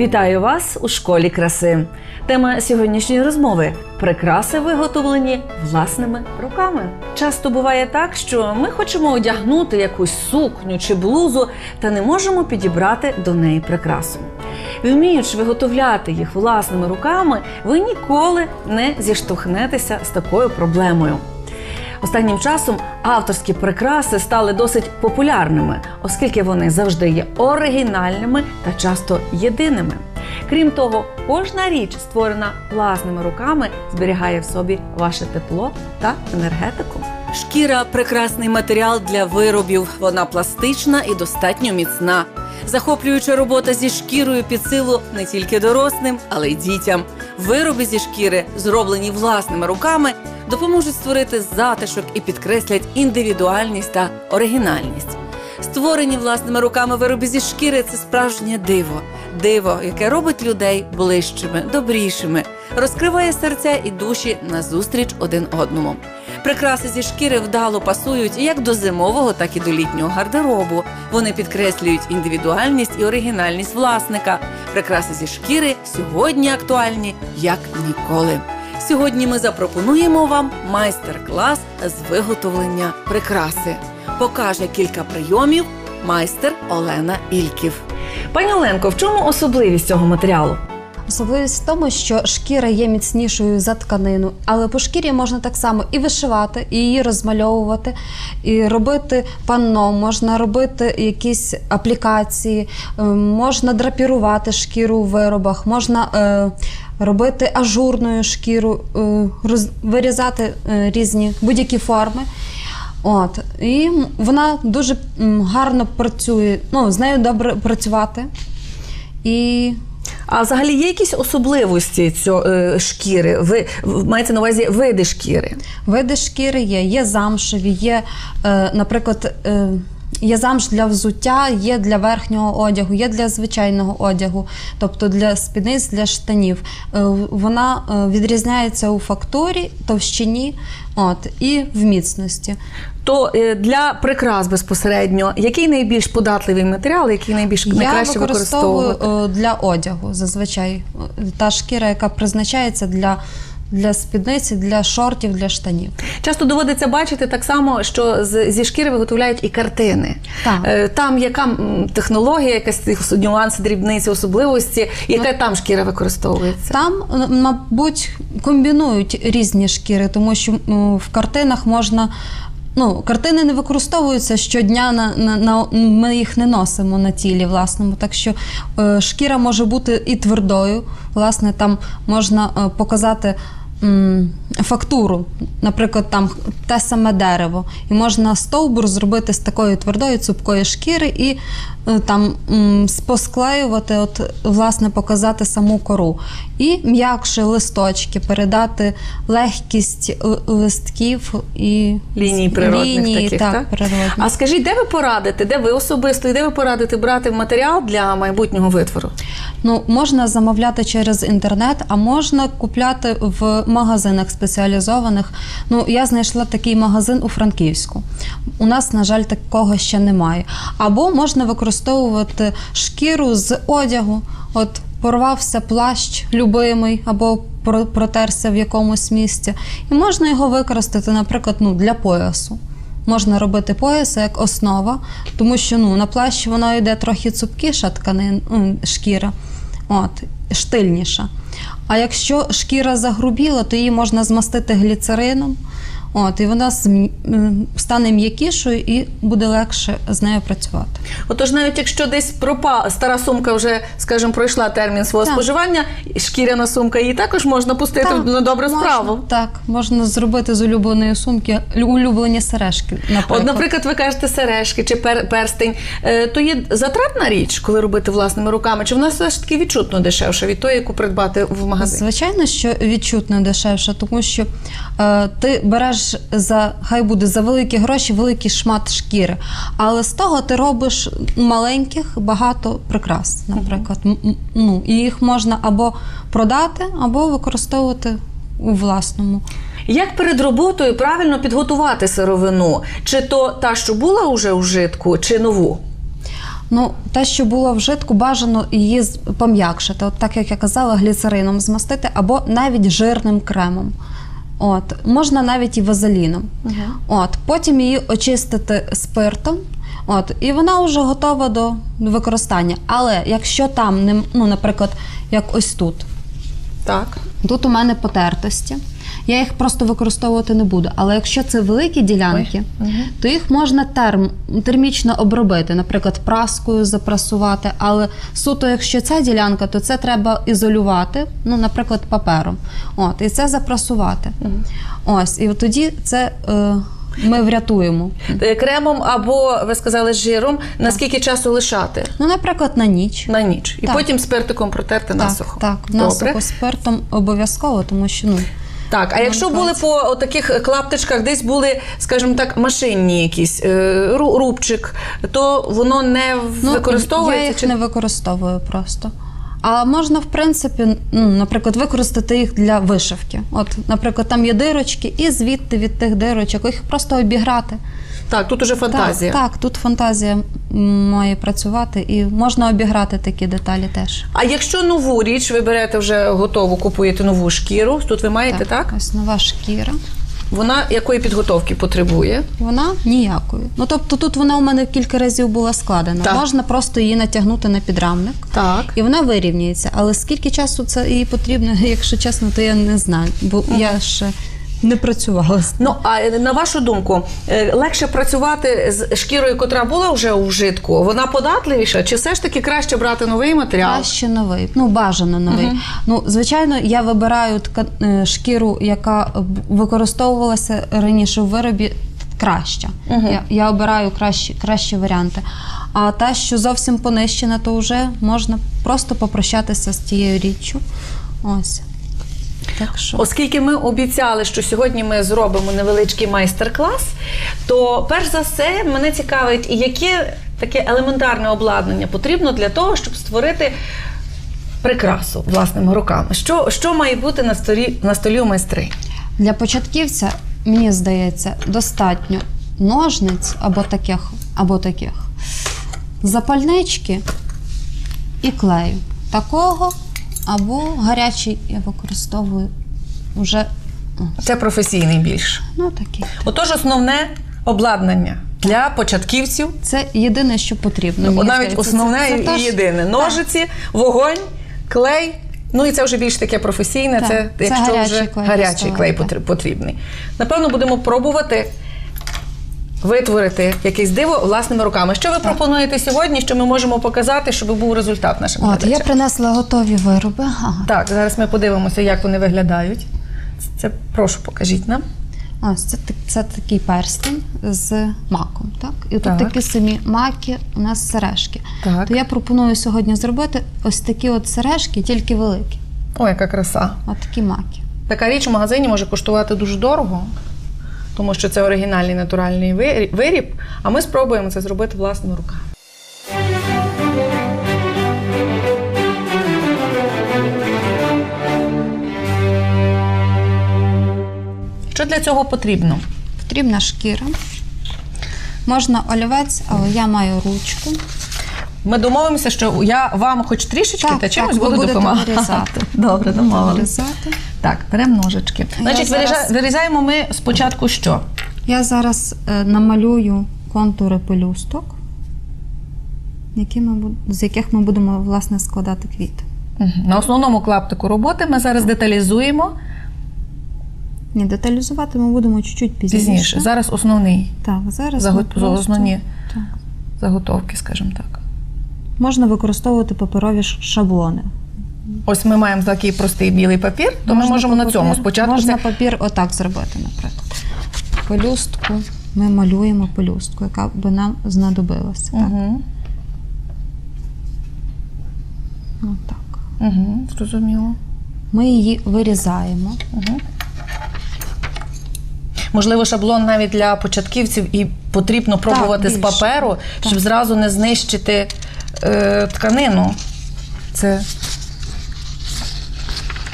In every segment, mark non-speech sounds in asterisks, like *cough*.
Вітаю вас у школі краси. Тема сьогоднішньої розмови прикраси виготовлені власними руками. Часто буває так, що ми хочемо одягнути якусь сукню чи блузу та не можемо підібрати до неї прикрасу. Вміючи виготовляти їх власними руками, ви ніколи не зіштовхнетеся з такою проблемою. Останнім часом авторські прикраси стали досить популярними, оскільки вони завжди є оригінальними та часто єдиними. Крім того, кожна річ, створена власними руками, зберігає в собі ваше тепло та енергетику. Шкіра прекрасний матеріал для виробів. Вона пластична і достатньо міцна. Захоплююча робота зі шкірою під силу не тільки дорослим, але й дітям. Вироби зі шкіри, зроблені власними руками, допоможуть створити затишок і підкреслять індивідуальність та оригінальність. Створені власними руками вироби зі шкіри це справжнє диво. Диво, яке робить людей ближчими, добрішими, розкриває серця і душі назустріч один одному. Прикраси зі шкіри вдало пасують як до зимового, так і до літнього гардеробу. Вони підкреслюють індивідуальність і оригінальність власника. Прикраси зі шкіри сьогодні актуальні як ніколи. Сьогодні ми запропонуємо вам майстер-клас з виготовлення прикраси. Покаже кілька прийомів майстер Олена Ільків. Пані Оленко, в чому особливість цього матеріалу? Особливість в тому, що шкіра є міцнішою за тканину, але по шкірі можна так само і вишивати, і її розмальовувати, і робити панно, можна робити якісь аплікації, е, можна драпірувати шкіру у виробах, можна е, робити ажурною шкіру, е, вирізати різні будь-які форми. От і вона дуже гарно працює. Ну з нею добре працювати. І А взагалі є якісь особливості цього е, шкіри? Ви мається на увазі види шкіри? Види шкіри є, є замшеві, є, е, наприклад, е, є замш для взуття, є для верхнього одягу, є для звичайного одягу, тобто для спідниць, для штанів. Е, вона е, відрізняється у фактурі, товщині от, і в міцності. То е, для прикрас безпосередньо, який найбільш податливий матеріал, який найбільш Я найкраще використовую використовувати? е, для одягу зазвичай та шкіра, яка призначається для, для спідниці, для шортів, для штанів. Часто доводиться бачити так само, що з- зі шкіри виготовляють і картини. Так. Е, Там яка технологія, якась нюанси, дрібниці, особливості, яка там шкіра використовується? Там, мабуть, комбінують різні шкіри, тому що в картинах можна. Ну, картини не використовуються щодня, на, на, на, ми їх не носимо на тілі власному. Так що е, шкіра може бути і твердою. Власне, там можна е, показати фактуру, наприклад, там те саме дерево. І можна стовбур зробити з такої твердої цупкої шкіри і е, там посклеювати, от, власне, показати саму кору. І м'якші листочки, передати легкість листків і Ліній природних лінії, таких, так, так? природних. А скажіть, де ви порадите, де ви особисто і де ви порадите брати матеріал для майбутнього витвору? Ну, можна замовляти через інтернет, а можна купляти в магазинах спеціалізованих. Ну, я знайшла такий магазин у Франківську. У нас, на жаль, такого ще немає. Або можна використовувати шкіру з одягу. От порвався плащ любимий або протерся в якомусь місці. І можна його використати, наприклад, ну, для поясу. Можна робити пояс як основа, тому що ну, на плащі воно йде трохи цупкіша тканин, шкіра, от, штильніша. А якщо шкіра загрубіла, то її можна змастити гліцерином, от, і вона стане м'якішою і буде легше з нею працювати. Отож, навіть якщо десь пропа стара сумка вже, скажімо, пройшла термін свого Так. споживання, шкіряна сумка її також можна пустити Так, на добру можна, справу. Так, можна зробити з улюбленої сумки лю- улюблені сережки. Наприклад. От, наприклад, ви кажете сережки чи пер- перстень, Е, то є затратна річ, коли робити власними руками, чи вона все ж таки відчутно дешевше від тої, яку придбати в магазині? Звичайно, що відчутно дешевше, тому що е, ти береш за хай буде за великі гроші великий шмат шкіри, але з того ти робиш маленьких багато прикрас, наприклад. Ну, і їх можна або продати, або використовувати у власному. Як перед роботою правильно підготувати сировину? Чи то та, що була уже у житку, чи нову? Ну, те, що було вжитку, бажано її пом'якшити. От так як я казала, гліцерином змастити або навіть жирним кремом. От, можна навіть і вазеліном. От, потім її очистити спиртом. От, і вона вже готова до використання. Але якщо там, ну, наприклад, як ось тут, Так. Тут у мене потертості. Я їх просто використовувати не буду. Але якщо це великі ділянки, то їх можна терм, термічно обробити, наприклад, праскою запрасувати. Але суто, якщо ця ділянка, то це треба ізолювати, ну, наприклад, папером. От, і це запрасувати. Ось, і тоді це е, ми врятуємо. Е, Кремом або ви сказали жиром, наскільки часу лишати? Ну, наприклад, на ніч. На ніч. І Так. потім спиртиком протерти насухо. Так, так, насухо спиртом обов'язково, тому що ну. Так, а якщо були по таких клаптичках, десь були, скажімо так, машинні якісь е, ру- рубчик, то воно не Ну, використовується Я їх чи не використовую просто. А можна, в принципі, ну, наприклад, використати їх для вишивки. От, наприклад, там є дирочки, і звідти від тих дирочок їх просто обіграти. Так, тут уже фантазія. Так, так, тут фантазія має працювати, і можна обіграти такі деталі теж. А якщо нову річ ви берете вже готову, купуєте нову шкіру, тут ви маєте так? Ось нова шкіра. Вона якої підготовки потребує? Вона ніякої. Ну тобто тут вона у мене кілька разів була складена. Так. Можна просто її натягнути на підрамник. Так. І вона вирівнюється. Але скільки часу це їй потрібно, *laughs* якщо чесно, то я не знаю, бо я ще не працювала Ну а е, на вашу думку, е, легше працювати з шкірою, котра була вже у вжитку? Вона податливіша, чи все ж таки краще брати новий матеріал? краще новий. Ну, бажано новий. Ну, звичайно, я вибираю тка- е, шкіру, яка використовувалася раніше в виробі. Краща. Я, я обираю кращі, кращі варіанти. А та, що зовсім понищена, то вже можна просто попрощатися з тією річчю. Ось. Так що. Оскільки ми обіцяли, що сьогодні ми зробимо невеличкий майстер-клас, то перш за все мене цікавить, яке таке елементарне обладнання потрібно для того, щоб створити прикрасу власними руками. Що, що має бути на столі, на столі у майстри? Для початківця, мені здається, достатньо ножниць або таких, або таких, запальнички і клею. Такого або гарячий я використовую вже Це професійний більш. ну такі. Отож, основне обладнання для початківців. Це єдине, що потрібно. мені навіть здається. основне Це- це і єдине: ножиці, вогонь, клей. Ну і це вже більш таке професійне. Так, Це, це якщо гарячий вже клей гарячий клей так. потрібний. Напевно, будемо пробувати. Витворити якесь диво власними руками. Що ви пропонуєте сьогодні? Що ми можемо показати, щоб був результат нашим От, я глядачам? принесла готові вироби. Ага. Так, зараз ми подивимося, як вони виглядають. Це прошу, покажіть нам. Ось це, так- це такий перстень з маком. Так? І тут Так. такі самі маки, у нас сережки. Так. То я пропоную сьогодні зробити ось такі от сережки, тільки великі. О, яка краса. От такі маки. Така річ в магазині може коштувати дуже дорого, тому що це оригінальний натуральний вирі- виріб. А ми спробуємо це зробити власними руками. Що для цього потрібно? Потрібна шкіра. Можна олівець, але я маю ручку. Ми домовимося, що я вам хоч трішечки Так, та чимось так, буду будете допомагати. вирізати. *laughs* Добре, домовилися. Так, беремо ножички. Значить, зараз- вирізаємо ми спочатку що? Я зараз е, намалюю контури пелюсток, які ми, з яких ми будемо власне складати квіти. На основному клаптику роботи ми зараз деталізуємо Ні, деталізувати ми будемо чуть-чуть пізніше. пізніше. Зараз основний Так, зараз Заго- просто- основні Так. заготовки, скажімо так. Можна використовувати паперові шаблони. Ось ми маємо такий простий білий папір, то ми можемо на цьому спочатку. Можна це- папір отак зробити, наприклад. Пелюстку. Ми малюємо пелюстку, яка би нам знадобилася. Так? Угу. Отак. Угу. Зрозуміло. Ми її вирізаємо. Угу. Можливо, шаблон навіть для початківців і потрібно пробувати з паперу, щоб зразу не знищити е, тканину. Це.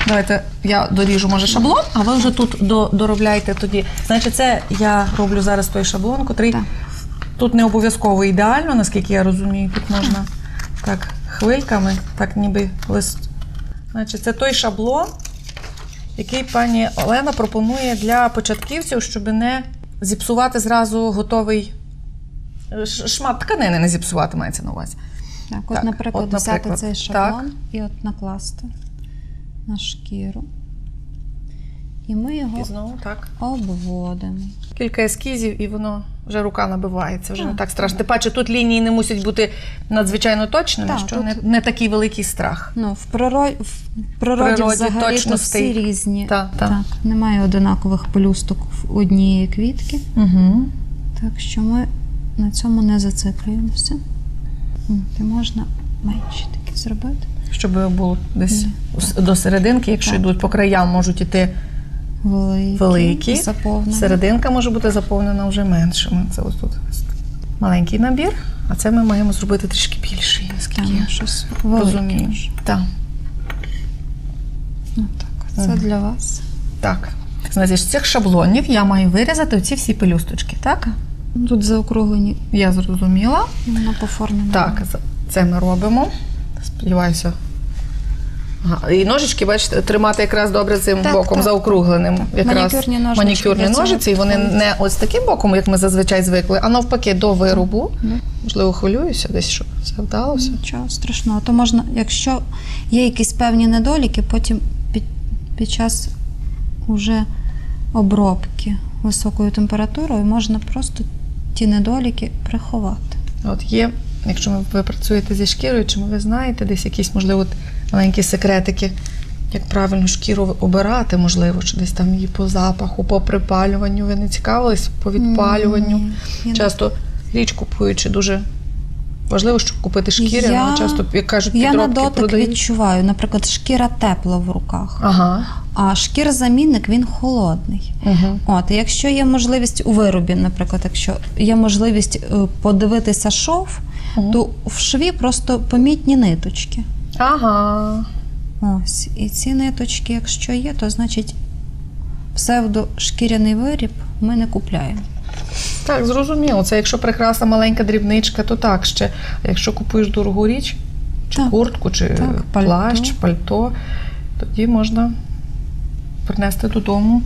Давайте я доріжу, може, шаблон, а ви вже тут до, доробляйте тоді. Значить, це я роблю зараз той шаблон, котрий Так. Тут не обов'язково ідеально, наскільки я розумію. Тут можна так хвильками, так ніби лист. Значить, це той шаблон, який пані Олена пропонує для початківців, щоб не зіпсувати зразу готовий е, ш- шмат тканини, не зіпсувати мається на увазі. Так, от, Так, наприклад, от, взяти наприклад. цей шаблон і от накласти на шкіру. І ми його І знову так. обводимо. Кілька ескізів, і воно вже рука набивається, вже не Так, так страшно. Тим паче тут лінії не мусять бути надзвичайно точними, Так, що тут- не, не такий великий страх. Ну, в природі, в природі, природі взагалі то всі різні. Так, так. немає одинакових пелюсток в однієї квітки. Угу. Так що ми на цьому не зациклюємося. М, І можна менше такі зробити. Щоб було десь с- до серединки, якщо Так. йдуть по краям, можуть іти Великі, великі. Серединка може бути заповнена вже меншими. Це ось тут маленький набір, а це ми маємо зробити трішки більший, наскільки я щось розумію. Так, Ну, так, це Мгм. для вас. так. Значить, з цих шаблонів я маю вирізати оці всі пелюсточки, так? Тут заокруглені, Я зрозуміла. воно по формі. Так, це ми робимо. Сподіваюся. Ага. І ножички, бачите, тримати якраз добре цим Так, боком так, заокругленим. Якраз Манікюрні ножнички манікюрні ножиці, і вони не ось таким боком, як ми зазвичай звикли, а навпаки до виробу. Мгм. Можливо, хвилююся десь, щоб все вдалося. Нічого страшного. То можна, якщо є якісь певні недоліки, потім під, під час уже обробки високою температурою можна просто ті недоліки приховати. От є, якщо ви- працюєте зі шкірою, чому ви знаєте десь якісь, можливо, маленькі секретики, як правильно шкіру обирати, можливо, чи десь там її по запаху, по припалюванню. Ви не цікавились по відпалюванню? Ні. Часто річ купуючи дуже важливо, щоб купити шкіри, Я- але часто, як кажуть, Я на дотик продають. відчуваю, наприклад, шкіра тепла в руках, Ага. а шкірзамінник він холодний. Угу. От, якщо є можливість у виробі, наприклад, якщо є можливість е, подивитися шов, то в шві просто помітні ниточки. Ага. Ось. І ці ниточки, якщо є, то значить псевдошкіряний виріб ми не купляємо. Так, зрозуміло. Це якщо прекрасна маленька дрібничка, то так ще. А якщо купуєш дорогу річ, чи Так. куртку, чи Так, пальто. плащ, пальто, тоді можна принести додому.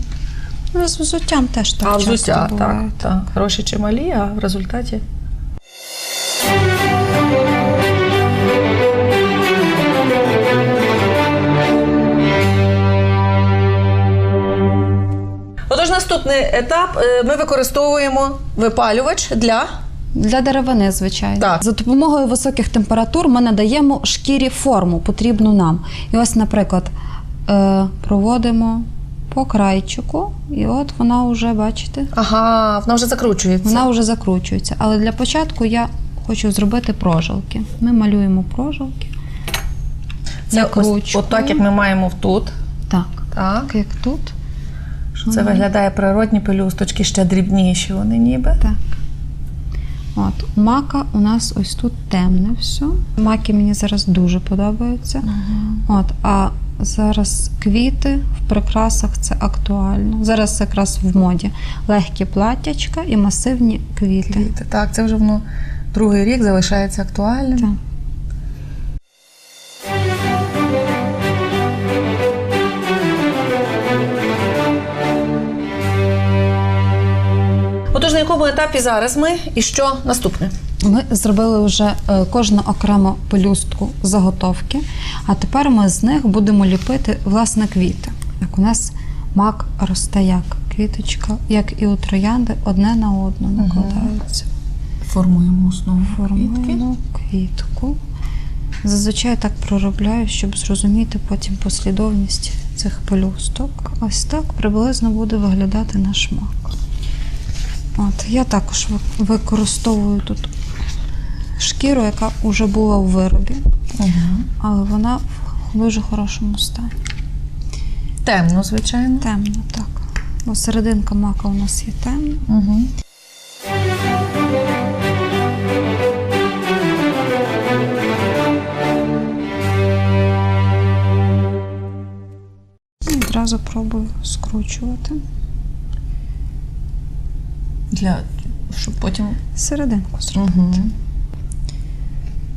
Ну, з взуттям теж так а часто взуття, буває. так, так. Гроші чималі, а в результаті. Наступний етап е, ми використовуємо випалювач для Для деревини, звичайно. Так. За допомогою високих температур ми надаємо шкірі форму, потрібну нам. І ось, наприклад, е, проводимо по крайчику, і от вона вже, бачите, ага, вона вже закручується. вона вже закручується. Але для початку я хочу зробити прожилки. Ми малюємо прожилки. Це ось, закручуємо. от так, як ми маємо тут. Так, Так. так як тут. Це виглядає природні пелюсточки, ще дрібніші вони ніби. Так. От, у мака у нас ось тут темне все. Маки мені зараз дуже подобаються. От, а зараз квіти в прикрасах це актуально. Зараз якраз в моді легкі платтячка і масивні квіти. Квіти. Так, це вже воно другий рік залишається актуальним. Так. Якому етапі зараз ми і що наступне? Ми зробили вже е, кожну окрему пелюстку заготовки, а тепер ми з них будемо ліпити власне квіти. Так, у нас мак росте як квіточка, як і у троянди, одне на одну накладаються. Формуємо основу Формуємо квітку. Зазвичай так проробляю, щоб зрозуміти потім послідовність цих пелюсток. Ось так приблизно буде виглядати наш мак. От, я також використовую тут шкіру, яка вже була у виробі, Угу. але вона в дуже хорошому стані. Темно, звичайно. Темно, так. Бо серединка мака у нас є темна. Угу. І Одразу пробую скручувати. Для щоб потім. Серединку зробити. Угу.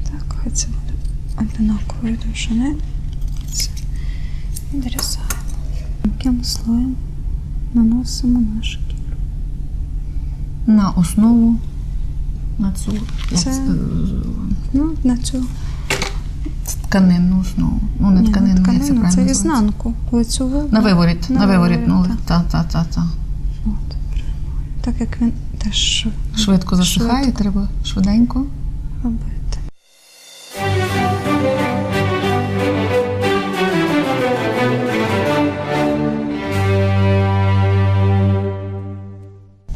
Так, хай це буде одинакової довжини. Це відрізаємо. М'яким слоєм наносимо наш кіль. На основу на цю Це- е, Ну, на цю тканинну основу. Ну, не ні, тканинну, як це тканину, правильно це називається? ізнанку. Лицьову. На виворіт, на, На виворіт, ну, виворіт, та, та, та, та. От, так як він теж Швидко засихає, треба швиденько. робити.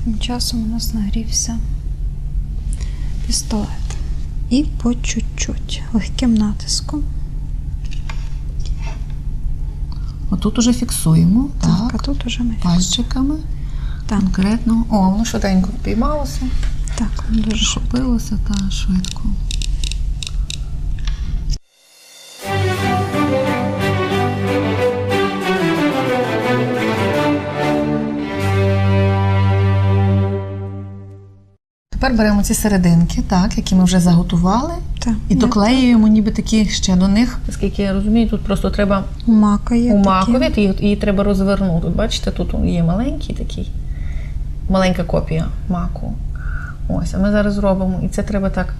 Тим часом у нас нагрівся пістолет. І по чуть-чуть, легким натиском. Отут уже фіксуємо, Так, так, а тут уже ми фіксуємо. Так, конкретно. О, воно швиденько піймалося, так, дуже шопилося та швидко. Тепер беремо ці серединки, так, які ми вже заготували, Так, і доклеюємо ніби такі ще до них. Наскільки я розумію, тут просто треба У мака є у такі. макові, її, її треба розвернути. Бачите, тут є маленький такий, маленька копія маку. Ось, а ми зараз зробимо. І це треба так.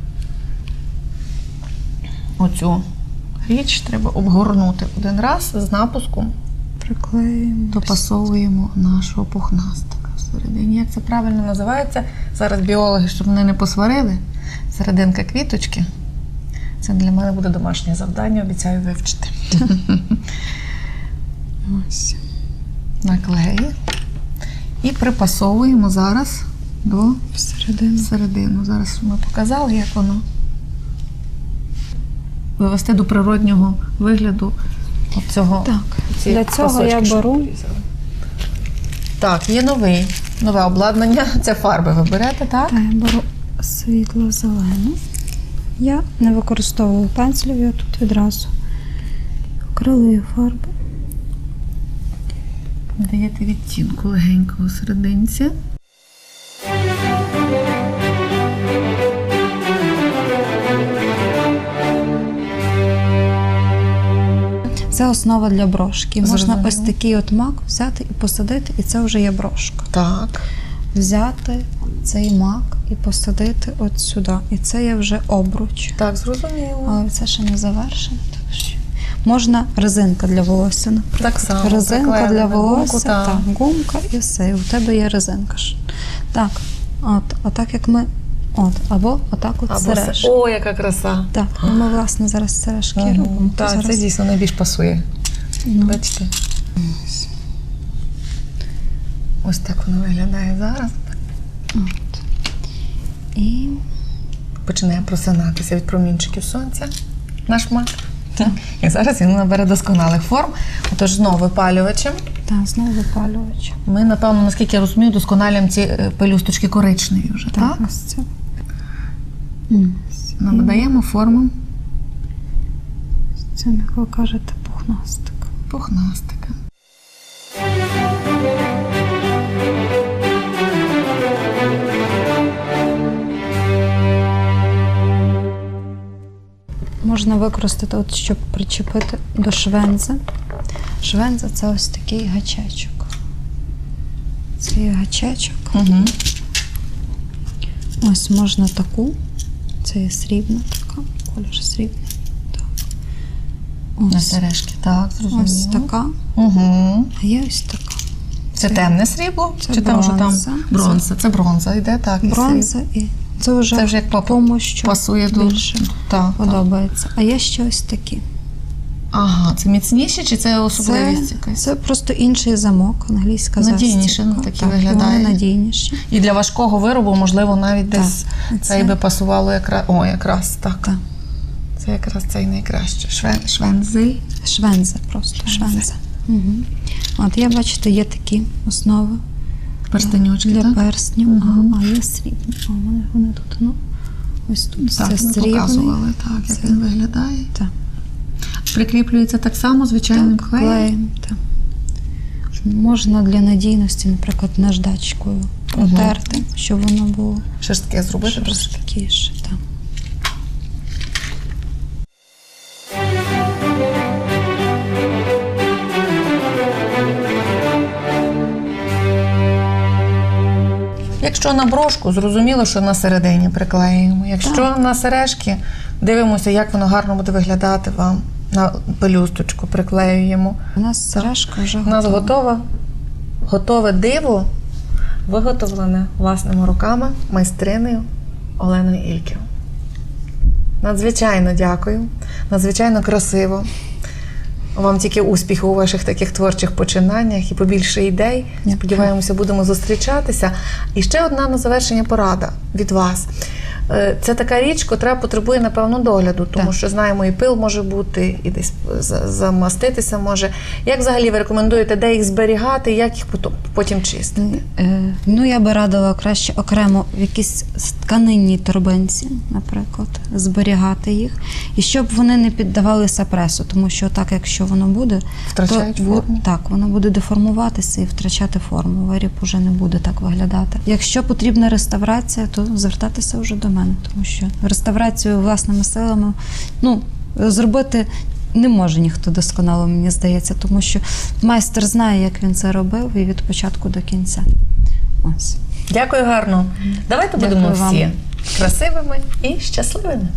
Оцю річ треба обгорнути один раз з напуском, Приклеюємо. допасовуємо нашого пухнастика всередині. Як це правильно називається? Зараз біологи, щоб мене не посварили. Серединка квіточки. Це для мене буде домашнє завдання, обіцяю вивчити. Ось. наклеї і припасовуємо зараз до Всередину. середини. Зараз ми показали, як воно вивести до природнього вигляду цього. Так, для цього я беру Так, є новий, нове обладнання. *laughs* Це фарби ви берете, так? Та я беру світло-зелену. Я не використовую пензлів, я тут відразу акрилові фарби. Даєте відтінку легенького серединці. Це основа для брошки. Можна Зрозуміло. ось такий от мак взяти і посадити, і це вже є брошка. Так. Взяти цей мак і посадити от сюди. І це є вже обруч. Так, зрозуміло. Але це ще не завершено. Можна резинка для волосся. наприклад. Так само. Резинка для на гумку, волосся, так. так, гумка і все. І у тебе є резинка. ж. Так, от, отак як ми. От, або отак от Або сережки. О, яка краса. Так, і ми власне зараз сережки Мгм. робимо. Так, зараз, це дійсно найбільш пасує. ну, Бачите? Ось так воно виглядає зараз. от. І Починає просинатися від промінчиків сонця. Наш мак. І зараз він набере досконалих форм. Отож, знову випалювачем. так, знову випалювач. Ми, напевно, наскільки я розумію, досконалюємо ці е, пелюсточки коричневі вже, так? ось це. М, Надаємо форму Це, як ви кажете, пухнастик. пухнастика. Можна використати, от, щоб причепити до швензи. Швенза це ось такий гачечок. Це є гачечок. Угу. Ось можна таку. Це є срібна така, колір срібний. Так. На Ось, сережки. Так, зрозуміло. ось така, Угу. а є ось така. Це темне срібло? Це Чи там вже там бронза. Це бронза йде, так. і Бронза і це вже, Це вже як тому, що Пасує більше Так, так. подобається. А є ще ось такі. Ага, це міцніше чи це особливість Це, якась? це просто інший замок, англійська Надійніше, ну, такі так, виглядає. Вони надійніші. І для важкого виробу, можливо, навіть Так. десь І цей би пасувало якраз. О, якраз так. Так. Це якраз цей найкраще. Швен, швензель. Швенза просто Швенза. швенза. Угу. От є, бачите, є такі основи Перстеньочки, для так? перснів, ага, а є срібні. О, вони, вони тут. Ну, ось тут Так, це ми срібний. показували, так, як Це- він виглядає. Так. Прикріплюється так само звичайним Так, клеєм. клеєм. Так. Можна для надійності, наприклад, наждачкою протерти, щоб воно було зробити трошки. Так. Якщо на брошку, зрозуміло, що на середині приклеюємо. Якщо на сережки, дивимося, як воно гарно буде виглядати вам. На пелюсточку приклеюємо. У нас сережка вже У нас готова. готове, диво, виготовлене власними руками майстринею Оленою Ільків. Надзвичайно дякую, надзвичайно красиво. Вам тільки успіху у ваших таких творчих починаннях і побільше ідей. Сподіваємося, будемо зустрічатися. І ще одна на завершення порада від вас. Е, Це така річ, котра потребує, напевно, догляду, тому Так. що знаємо, і пил може бути, і десь замаститися може. Як взагалі ви рекомендуєте, де їх зберігати, як їх потім чистити? Е, Ну, я би радила краще окремо в якійсь тканинній торбинці, наприклад, зберігати їх, і щоб вони не піддавалися пресу, тому що так, якщо воно буде, Втрачають то, форму? Так, воно буде деформуватися і втрачати форму. Виріб уже не буде так виглядати. Якщо потрібна реставрація, то звертатися вже до мене, тому що реставрацію власними силами ну, зробити не може ніхто досконало, мені здається, тому що майстер знає, як він це робив, і від початку до кінця. Ось. Дякую гарно. Давайте Дякую будемо всі красивими і щасливими.